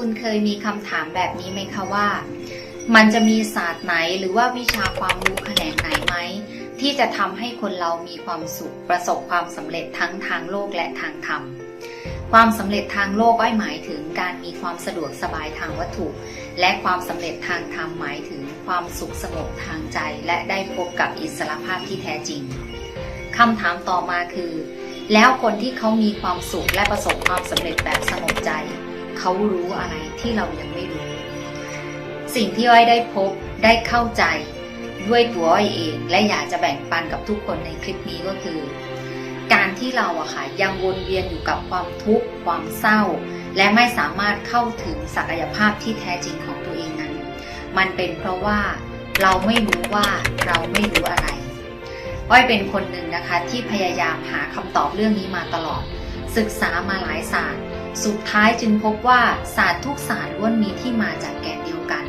คุณเคยมีคำถามแบบนี้ไหมคะว่า มันจะมีศาสตร์ไหนหรือว่าวิชาความรู้แขนงไหนไหม ที่จะทำให้คนเรามีความสุข ประสบความสำเร็จทั้งทางโลกและทางธรรม ความสำเร็จทางโลกก็หมายถึงการมีความสะดวกสบายทางวัตถุ และความสำเร็จทางธรรมหมายถึงความสุขสงบทางใจ และได้พบกับอิสรภาพที่แท้จริงคำถามต่อมาคือ แล้วคนที่เขามีความสุขและประสบความสำเร็จแบบสงบใจ เขารู้อะไรที่เรายังไม่รู้ สิ่งที่อ้อยได้พบได้เข้าใจด้วยตัวอ้อยเอง และอยากจะแบ่งปันกับทุกคนในคลิปนี้ก็คือ การที่เราอะค่ะยังวนเวียนอยู่กับความทุกข์ความเศร้า และไม่สามารถเข้าถึงศักยภาพที่แท้จริงของตัวเองนั้น มันเป็นเพราะว่าเราไม่รู้ว่าเราไม่รู้อะไรอ้อยเป็นคนหนึ่งนะคะที่พยายามหาคำตอบเรื่องนี้มาตลอด ศึกษามาหลายศาสตร์ สุดท้ายจึงพบว่าศาสตร์ทุกศาสตร์ล้วนมีที่มาจากแก่นเดียวกัน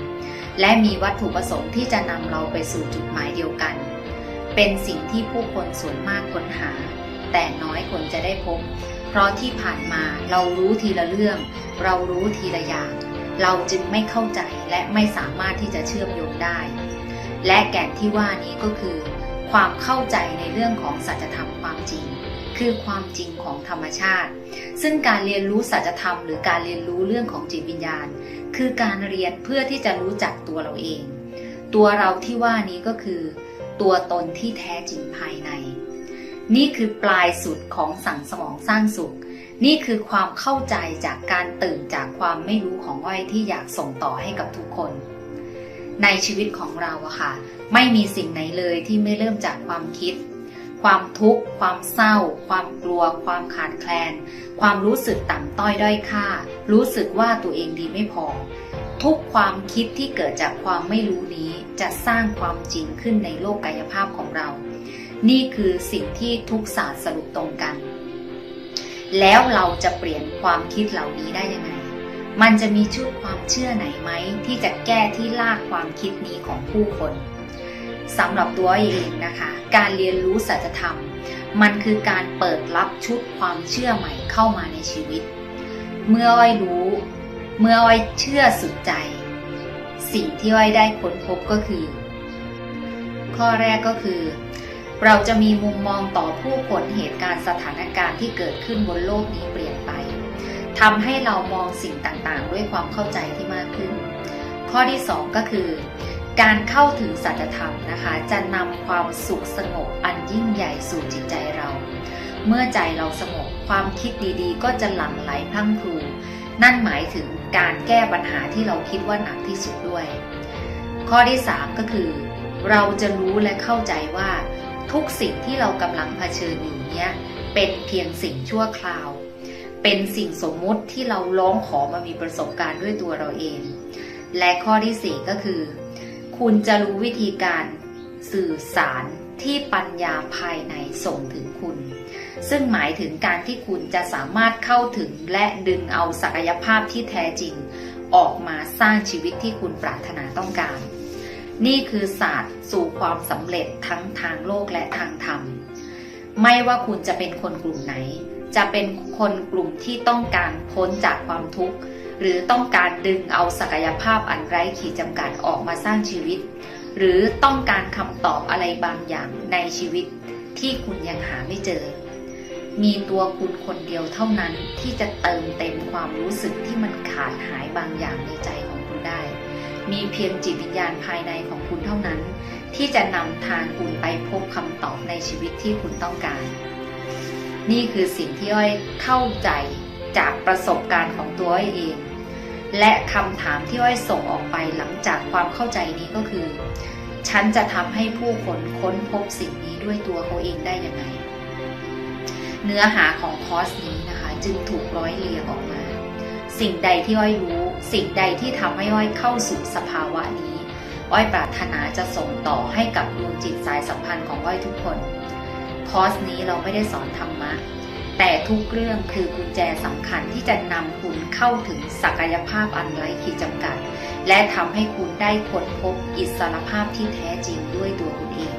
และมีวัตถุประสงค์ที่จะนำเราไปสู่จุดหมายเดียวกัน เป็นสิ่งที่ผู้คนส่วนมากค้นหา แต่น้อยคนจะได้พบ เพราะที่ผ่านมาเรารู้ทีละเรื่อง เรารู้ทีละอย่าง เราจึงไม่เข้าใจและไม่สามารถที่จะเชื่อมโยงได้ และแก่นที่ว่านี้ก็คือ ความเข้าใจในเรื่องของสัจธรรมความจริง คือความจริงของธรรมชาติ ซึ่งการเรียนรู้สัจธรรมหรือการเรียนรู้เรื่องของจิตวิญญาณ คือการเรียนเพื่อที่จะรู้จักตัวเราเอง ตัวเราที่ว่านี้ก็คือ ตัวตนที่แท้จริงภายใน นี่คือปลายสุดของสั่งสมองสร้างสุข นี่คือความเข้าใจจากการตื่นจากความไม่รู้ของอ้อยที่อยากส่งต่อให้กับทุกคนในชีวิตของเราอะค่ะ ไม่มีสิ่งไหนเลยที่ไม่เริ่มจากความคิด ความทุกข์ ความเศร้า ความกลัว ความขาดแคลน ความรู้สึกต่ำต้อยด้อยค่า รู้สึกว่าตัวเองดีไม่พอ ทุกความคิดที่เกิดจากความไม่รู้นี้จะสร้างความจริงขึ้นในโลกกายภาพของเรา นี่คือสิ่งที่ทุกศาสตร์สรุปตรงกัน แล้วเราจะเปลี่ยนความคิดเหล่านี้ได้ยังไง มันจะมีชุดความเชื่อไหนไหมที่จะแก้ที่ลากความคิดนี้ของผู้คน สำหรับตัวเองนะคะ การเรียนรู้สัจธรรม มันคือการเปิดรับชุดความเชื่อใหม่เข้ามาในชีวิต เมื่ออ้อยรู้ เมื่ออ้อยเชื่อสุดใจ สิ่งที่อ้อยได้ค้นพบก็คือ ข้อแรกก็คือ เราจะมีมุมมองต่อผู้คนเหตุการณ์สถานการณ์ที่เกิดขึ้นบนโลกนี้เปลี่ยนไปทำให้เรามองสิ่งต่างๆ ด้วยความเข้าใจที่มากขึ้น ข้อที่ 2 ก็คือ การเข้าถึงสัจธรรมนะคะ จะนำความสุขสงบอันยิ่งใหญ่สู่จิตใจเรา เมื่อใจเราสงบความคิดดีๆ ก็จะหลั่งไหลพรั่งพรูนั่นหมายถึงการแก้ปัญหาที่เราคิดว่าหนักที่สุดด้วย ข้อที่ 3 ก็คือ เราจะรู้และเข้าใจว่าทุกสิ่งที่เรากำลังเผชิญอยู่เนี้ยเป็นเพียงสิ่งชั่วคราว เป็นสิ่งสมมุติที่เราร้องขอมามีประสบการณ์ด้วยตัวเราเอง และข้อที่ 4 ก็คือ คุณจะรู้วิธีการสื่อสารที่ปัญญาภายในส่งถึงคุณ ซึ่งหมายถึงการที่คุณจะสามารถเข้าถึงและดึงเอาศักยภาพที่แท้จริง ออกมาสร้างชีวิตที่คุณปรารถนาต้องการ นี่คือศาสตร์สู่ความสำเร็จทั้งทางโลกและทางธรรม ไม่ว่าคุณจะเป็นคนกลุ่มไหน จะเป็นคนกลุ่มที่ต้องการพ้นจากความทุกข์ หรือต้องการดึงเอาศักยภาพอันไร้ขีดจำกัดออกมาสร้างชีวิต หรือต้องการคำตอบอะไรบางอย่างในชีวิตที่คุณยังหาไม่เจอ มีตัวคุณคนเดียวเท่านั้นที่จะเติมเต็มความรู้สึกที่มันขาดหายบางอย่างในใจของคุณได้ มีเพียงจิตวิญญาณภายในของคุณเท่านั้น ที่จะนำทางคุณไปพบคำตอบในชีวิตที่คุณต้องการ นี่คือสิ่งที่อ้อยเข้าใจจากประสบการณ์ของตัวอ้อยเอง และคำถามที่อ้อยส่งออกไปหลังจากความเข้าใจนี้ก็คือ ฉันจะทำให้ผู้คนค้นพบสิ่งนี้ด้วยตัวเขาเองได้ยังไง เนื้อหาของคอร์สนี้นะคะ จึงถูกร้อยเรียงออกมา สิ่งใดที่อ้อยรู้ สิ่งใดที่ทำให้อ้อยเข้าสู่สภาวะนี้ อ้อยปรารถนาจะส่งต่อให้กับดวงจิตสายสัมพันธ์ของอ้อยทุกคน คอร์สนี้เราไม่ได้สอนธรรมะ แต่ทุกเรื่องคือกุญแจสำคัญที่จะนำคุณเข้าถึงศักยภาพอันไร้ขีดจำกัด และทำให้คุณได้ค้นพบอิสรภาพที่แท้จริงด้วยตัวคุณเอง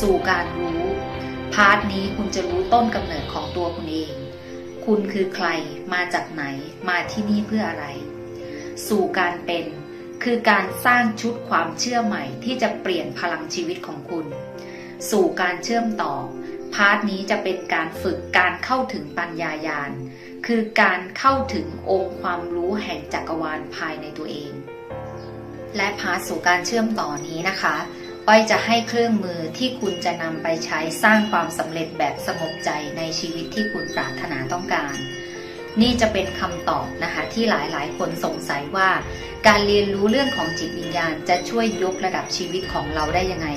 สู่การรู้ พาร์ทนี้คุณจะรู้ต้นกำเนิดของตัวคุณเอง คุณคือใครมาจากไหนมาที่นี่เพื่ออะไร สู่การเป็นคือการสร้างชุดความเชื่อใหม่ที่จะเปลี่ยนพลังชีวิตของคุณ สู่การเชื่อมต่อ พาร์ทนี้จะเป็นการฝึกการเข้าถึงปัญญายาณ คือการเข้าถึงองค์ความรู้แห่งจักรวาลภายในตัวเอง และพาร์ทสู่การเชื่อมต่อนี้นะคะ อ้อยจะให้เครื่องมือที่คุณจะนำไปใช้สร้างความสำเร็จแบบสงบใจในชีวิตที่คุณปรารถนาต้องการ นี่จะเป็นคำตอบนะคะที่หลายๆ คนสงสัยว่า การเรียนรู้เรื่องของจิตวิญญาณจะช่วยยกระดับชีวิตของเราได้ยังไง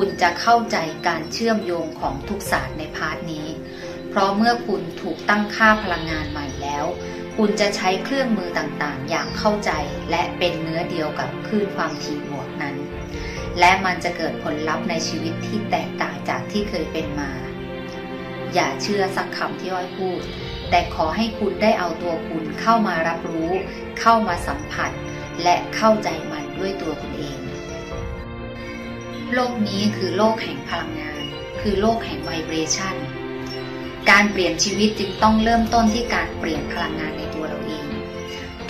คุณจะเข้าใจการเชื่อมโยงของทุกศาสตร์ในพาร์ทนี้ เพราะเมื่อคุณถูกตั้งค่าพลังงานใหม่แล้ว คุณจะใช้เครื่องมือต่างๆ อย่างเข้าใจและเป็นเนื้อเดียวกับคลื่นความถี่บวกนั้น และมันจะเกิดผลลัพธ์ในชีวิตที่แตกต่างจากที่เคยเป็นมา อย่าเชื่อสักคำที่อ้อยพูด แต่ขอให้คุณได้เอาตัวคุณเข้ามารับรู้ เข้ามาสัมผัส และเข้าใจมันด้วยตัวคุณเอง โลกนี้คือโลกแห่งพลังงาน คือโลกแห่งไวเบรชันการเปลี่ยนชีวิตจึงต้องเริ่มต้นที่การเปลี่ยนพลังงานในตัวเราเอง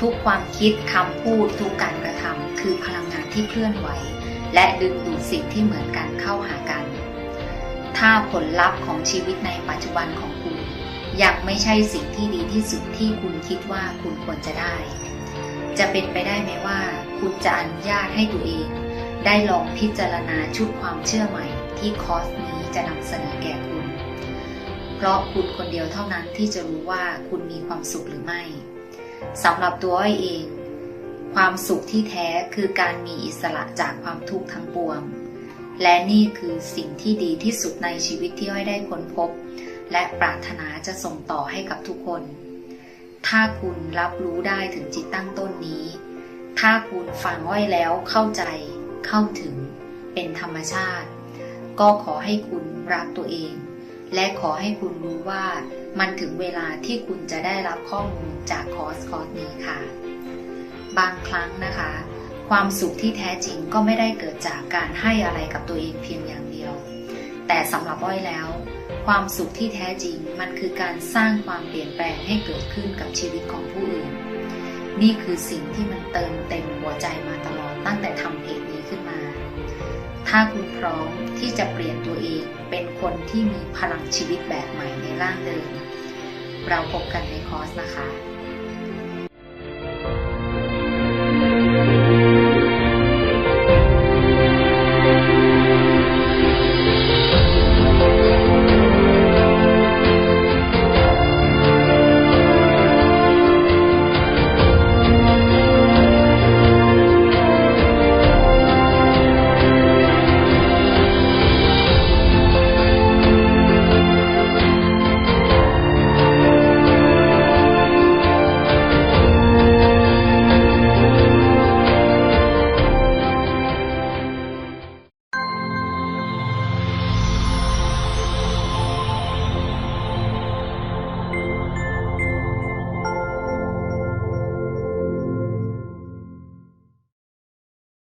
ทุกความคิดคำพูดทุกการกระทำคือพลังงานที่เคลื่อนไหว และดึงดูดสิ่งที่เหมือนกันเข้าหากัน ถ้าผลลัพธ์ของชีวิตในปัจจุบันของคุณ ยังไม่ใช่สิ่งที่ดีที่สุดที่คุณคิดว่าคุณควรจะได้ จะเป็นไปได้ไหมว่า คุณจะอนุญาตให้ตัวเอง ได้ลองพิจารณาชุดความเชื่อใหม่ที่คอร์สนี้จะนำเสนอแก่คุณ เพราะคุณคนเดียวเท่านั้นที่จะรู้ว่าคุณมีความสุขหรือไม่สำหรับตัวอ้อยเอง ความสุขที่แท้คือการมีอิสระจากความทุกข์ทั้งปวง และนี่คือสิ่งที่ดีที่สุดในชีวิตที่อ้อยได้ค้นพบ และปรารถนาจะส่งต่อให้กับทุกคน ถ้าคุณรับรู้ได้ถึงจิตตั้งต้นนี้ ถ้าคุณฟังอ้อยแล้วเข้าใจ เข้าถึงเป็นธรรมชาติ ก็ขอให้คุณรักตัวเอง และขอให้คุณรู้ว่ามันถึงเวลาที่คุณจะได้รับข้อมูลจากคอร์สคอร์สนี้ค่ะ บางครั้งนะคะ ความสุขที่แท้จริงก็ไม่ได้เกิดจากการให้อะไรกับตัวเองเพียงอย่างเดียว แต่สำหรับอ้อยแล้ว ความสุขที่แท้จริงมันคือการสร้างความเปลี่ยนแปลงให้เกิดขึ้นกับชีวิตของผู้อื่น นี่คือสิ่งที่มันเติมเต็มหัวใจมาตลอดตั้งแต่ทำเพจ ขึ้นมา ถ้าคุณพร้อมที่จะเปลี่ยนตัวเองเป็นคนที่มีพลังชีวิตแบบใหม่ในร่างเดิม เราพบกันในคอร์สนะคะ